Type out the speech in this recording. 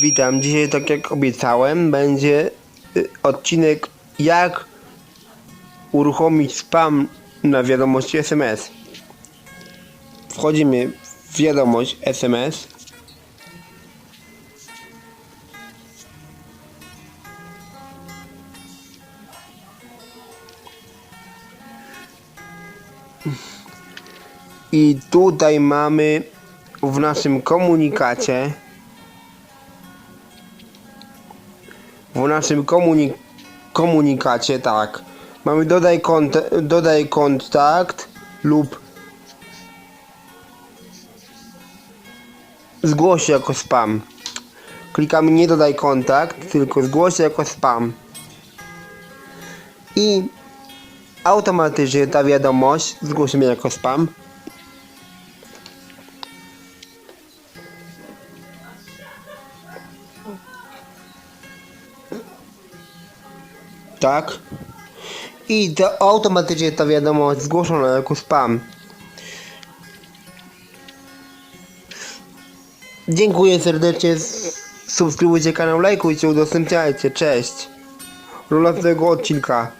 Witam. Dzisiaj, tak jak obiecałem, będzie y, odcinek jak uruchomić spam na wiadomości SMS. Wchodzimy w wiadomość SMS. I tutaj mamy w naszym komunikacie w naszym komuni komunikacie tak. Mamy dodaj, kont dodaj kontakt lub zgłoś jako spam. Klikamy nie dodaj kontakt tylko zgłoś jako spam. I automatycznie ta wiadomość zgłosimy jako spam Tak. I to automatycznie ta wiadomość zgłoszona jako spam. Dziękuję serdecznie. Subskrybujcie kanał, lajkujcie, udostępniajcie. Cześć. Rola tego odcinka.